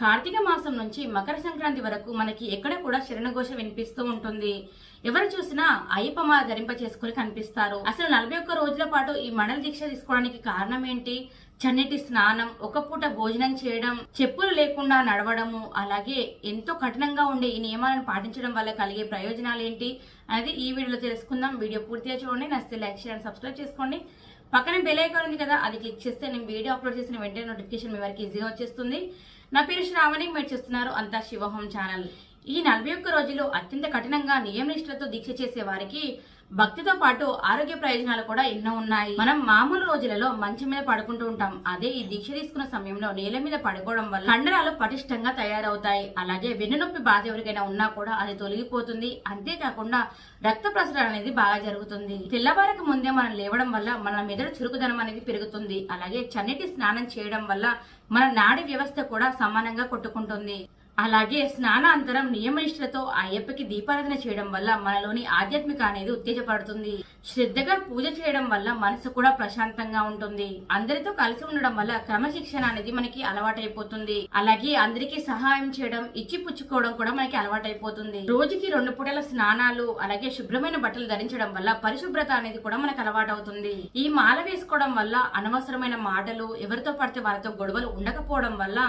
కార్తీక మాసం నుంచి మకర సంక్రాంతి వరకు మనకి ఎక్కడ కూడా శరణఘోష వినిపిస్తూ ఉంటుంది. ఎవరు చూసినా అయ్యప్ప ధరింప చేసుకుని కనిపిస్తారు. అసలు నలభై ఒక్క రోజుల పాటు ఈ మండల దీక్ష తీసుకోవడానికి కారణం ఏంటి? చన్నటి స్నానం ఒక పూట భోజనం చేయడం చెప్పులు లేకుండా నడవడము అలాగే ఎంతో కఠినంగా ఉండే ఈ నియమాలను పాటించడం వల్ల కలిగే ప్రయోజనాలు ఏంటి అనేది ఈ వీడియోలో తెలుసుకుందాం. వీడియో పూర్తిగా చూడండి. నచ్చితే లైక్ షేర్ అండ్ సబ్స్క్రైబ్ చేసుకోండి. పక్కనే బెల్ ఐకాన్ ఉంది కదా అది క్లిక్ చేస్తే నేను వీడియో అప్లోడ్ చేసిన వెంటనే నోటిఫికేషన్ మీ వరకు ఈజీగా వచ్చేస్తుంది. నా పేరు శ్రావణి మీరు చూస్తున్నారు అంతా శివహోం ఛానల్. ఈ నలభై ఒక్క రోజులు అత్యంత కఠినంగా నియమనిష్టతో దీక్ష చేసే వారికి భక్తితో పాటు ఆరోగ్య ప్రయోజనాలు కూడా ఎన్నో ఉన్నాయి. మనం మామూలు రోజులలో మంచం మీద పడుకుంటూ ఉంటాం. అదే ఈ దీక్ష తీసుకున్న సమయంలో నేల మీద పడుకోవడం వల్ల కండరాలు పటిష్టంగా తయారవుతాయి. అలాగే వెన్నునొప్పి బాధ ఎవరికైనా ఉన్నా కూడా అది తొలగిపోతుంది. అంతేకాకుండా రక్త ప్రసరణ అనేది బాగా జరుగుతుంది. తెల్లవారకు ముందే మనం లేవడం వల్ల మన మెదడు చురుకుదనం అనేది పెరుగుతుంది. అలాగే చన్నటి స్నానం చేయడం వల్ల మన నాడి వ్యవస్థ కూడా సమానంగా కొట్టుకుంటుంది. అలాగే స్నానాంతరం నియమనిష్టలతో అయ్యప్పకి దీపారాధన చేయడం వల్ల మనలోని ఆధ్యాత్మిక అనేది ఉత్తేజపడుతుంది. శ్రద్ధగా పూజ చేయడం వల్ల మనసు కూడా ప్రశాంతంగా ఉంటుంది. అందరితో కలిసి ఉండడం వల్ల క్రమశిక్షణ అనేది మనకి అలవాటైపోతుంది. అలాగే అందరికీ సహాయం చేయడం ఇచ్చి పుచ్చుకోవడం కూడా మనకి అలవాటైపోతుంది. రోజుకి రెండు పూటల స్నానాలు అలాగే శుభ్రమైన బట్టలు ధరించడం వల్ల పరిశుభ్రత అనేది కూడా మనకు అలవాటవుతుంది. ఈ మాల వేసుకోవడం వల్ల అనవసరమైన మాటలు ఎవరితో పడితే వాళ్ళతో గొడవలు ఉండకపోవడం వల్ల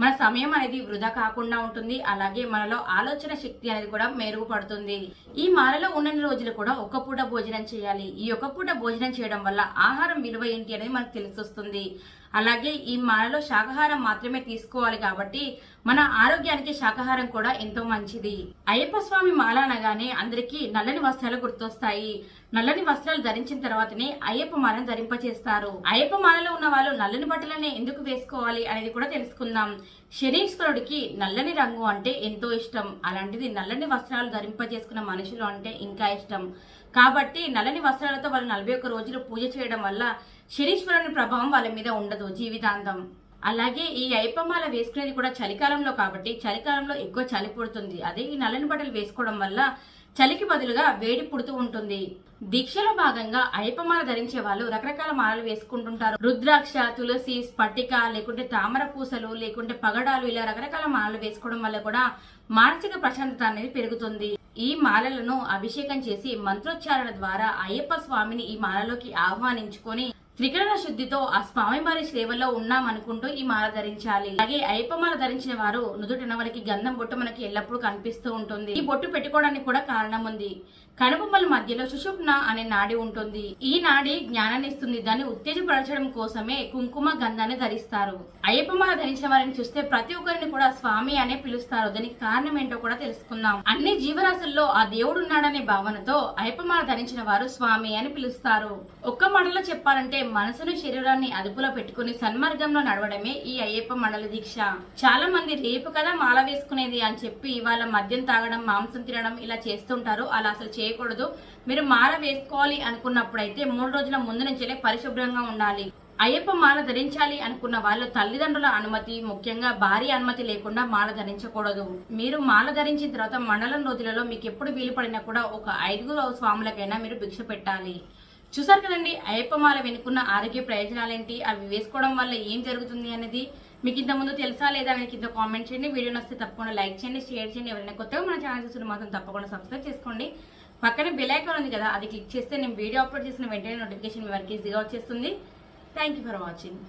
మన సమయం అనేది వృధా కాకుండా ఉంటుంది. అలాగే మనలో ఆలోచన శక్తి అనేది కూడా మెరుగుపడుతుంది. ఈ మాలలో ఉన్నన్ని రోజులు కూడా ఒక పూట భోజనం చేయాలి. ఈ ఒక్క పూట భోజనం చేయడం వల్ల ఆహారం విలువ ఏంటి అనేది మనకు తెలిసొస్తుంది. అలాగే ఈ మాలలో శాకాహారం మాత్రమే తీసుకోవాలి కాబట్టి మన ఆరోగ్యానికి శాకాహారం కూడా ఎంతో మంచిది. అయ్యప్ప స్వామి మాల అనగానే అందరికీ నల్లని వస్త్రాలు గుర్తొస్తాయి. నల్లని వస్త్రాలు ధరించిన తర్వాతనే అయ్యప్ప మాలను ధరింపచేస్తారు. అయ్యప్ప మాలలో ఉన్న వాళ్ళు నల్లని బట్టలనే ఎందుకు వేసుకోవాలి అనేది కూడా తెలుసుకుందాం. శనీశ్వరుడికి నల్లని రంగు అంటే ఎంతో ఇష్టం. అలాంటిది నల్లని వస్త్రాలు ధరింపజేసుకున్న మనుషులు అంటే ఇంకా ఇష్టం. కాబట్టి నల్లని వస్త్రాలతో వాళ్ళు నలభై ఒక్క రోజులు పూజ చేయడం వల్ల శనీశ్వరుని ప్రభావం వాళ్ళ మీద ఉండదు జీవితాంతం. అలాగే ఈ అయ్యప్పమాల వేసుకునేది కూడా చలికాలంలో కాబట్టి చలికాలంలో ఎక్కువ చలి పుడుతుంది. అదే ఈ నల్లని బట్టలు వేసుకోవడం వల్ల చలికి బదులుగా వేడి పుడుతూ ఉంటుంది. దీక్షలో భాగంగా అయ్యప్పమాల ధరించే వాళ్ళు రకరకాల మాలలు వేసుకుంటుంటారు. రుద్రాక్ష తులసి స్ఫటిక లేకుంటే తామర పూసలు లేకుంటే పగడాలు ఇలా రకరకాల మాలలు వేసుకోవడం వల్ల కూడా మానసిక ప్రశాంతత అనేది పెరుగుతుంది. ఈ మాలలను అభిషేకం చేసి మంత్రోచ్చారణ ద్వారా అయ్యప్ప స్వామిని ఈ మాలలోకి ఆహ్వానించుకొని త్రికరణ శుద్ధితో ఆ స్వామి వారి సేవలో ఉన్నామనుకుంటూ ఈ మాల ధరించాలి. అలాగే అయ్యప్పమాల ధరించిన వారు నుదుటిన వారికి గంధం బొట్టు మనకి ఎల్లప్పుడూ కనిపిస్తూ ఉంటుంది. ఈ బొట్టు పెట్టుకోవడానికి కూడా కారణం ఉంది. కనుబొమ్మల మధ్యలో సుషుప్న అనే నాడి ఉంటుంది. ఈ నాడి జ్ఞానాన్ని ఇస్తుంది. దాన్ని ఉత్తేజపరచడం కోసమే కుంకుమ గంధాన్ని ధరిస్తారు. అయ్యప్ప మాల ధరించిన వారిని చూస్తే ప్రతి ఒక్కరిని కూడా స్వామి అనే పిలుస్తారు. దానికి కారణం ఏంటో కూడా తెలుసుకుందాం. అన్ని జీవరాశుల్లో ఆ దేవుడు ఉన్నాడనే భావనతో అయ్యప్ప మాల ధరించిన వారు స్వామి అని పిలుస్తారు. ఒక్క మాటలో చెప్పాలంటే మనసును శరీరాన్ని అదుపులో పెట్టుకుని సన్మార్గంలో నడవడమే ఈ అయ్యప్ప మండల దీక్ష. చాలా మంది రేపు కదా మాల వేసుకునేది అని చెప్పి వాళ్ళ మద్యం తాగడం మాంసం తినడం ఇలా చేస్తుంటారు. అలా అసలు చేయకూడదు. మీరు మాల వేసుకోవాలి అనుకున్నప్పుడైతే మూడు రోజుల ముందు నుంచే పరిశుభ్రంగా ఉండాలి. అయ్యప్ప మాల ధరించాలి అనుకున్న వాళ్ళు తల్లిదండ్రుల అనుమతి ముఖ్యంగా భారీ అనుమతి లేకుండా మాల ధరించకూడదు. మీరు మాల ధరించిన తర్వాత మండలం రోజులలో మీకు ఎప్పుడు వీలు పడినా కూడా ఒక ఐదుగురు స్వాములకైనా మీరు భిక్ష పెట్టాలి. చూసారు కదండి అయ్యప్ప మాల వెనుకున్న ఆరోగ్య ప్రయోజనాలు ఏంటి అవి వేసుకోవడం వల్ల ఏం జరుగుతుంది అనేది? మీకు ఇంత ముందు తెలుసా లేదా మీకు ఇంత కామెంట్ చేయండి. వీడియో నచ్చితే తప్పకుండా లైక్ చేయండి షేర్ చేయండి. ఎవరైనా కొత్తగా మన ఛానల్ చూసిన మాత్రం తప్పకుండా సబ్స్క్రైబ్ చేసుకోండి. పక్కన బెల్ ఉంది కదా అది క్లిక్ చేస్తే నేను వీడియో అప్లోడ్ చేసిన వెంటనే నోటిఫికేషన్ మీ వరకు ఈజీగా వచ్చేస్తుంది. Thank you for watching